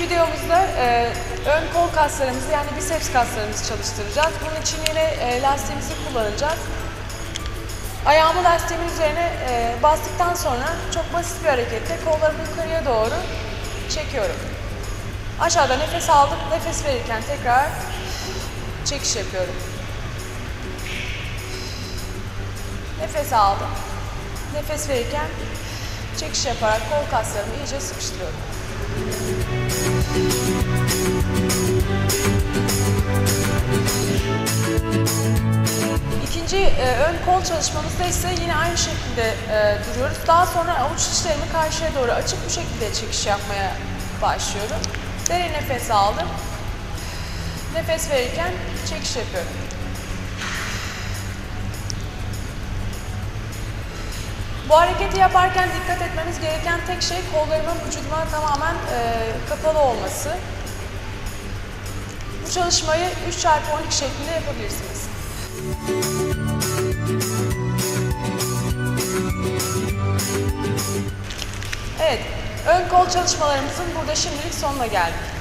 videomuzda e, ön kol kaslarımızı yani biceps kaslarımızı çalıştıracağız. Bunun için yine e, lastiğimizi kullanacağız. Ayağımı lastiğimin üzerine e, bastıktan sonra çok basit bir hareketle kollarımı yukarıya doğru çekiyorum. Aşağıda nefes aldım. Nefes verirken tekrar çekiş yapıyorum. Nefes aldım. Nefes verirken çekiş yaparak kol kaslarımı iyice sıkıştırıyorum. İkinci e, ön kol çalışmamızda ise yine aynı şekilde e, duruyoruz. Daha sonra avuç içlerimi karşıya doğru açıp bu şekilde çekiş yapmaya başlıyorum. Derin nefes aldım. Nefes verirken çekiş yapıyorum. Bu hareketi yaparken dikkat etmemiz gereken tek şey kollarımın vücuduma tamamen e, kapalı olması. Bu çalışmayı 3x12 şeklinde yapabilirsiniz. Evet, ön kol çalışmalarımızın burada şimdilik sonuna geldik.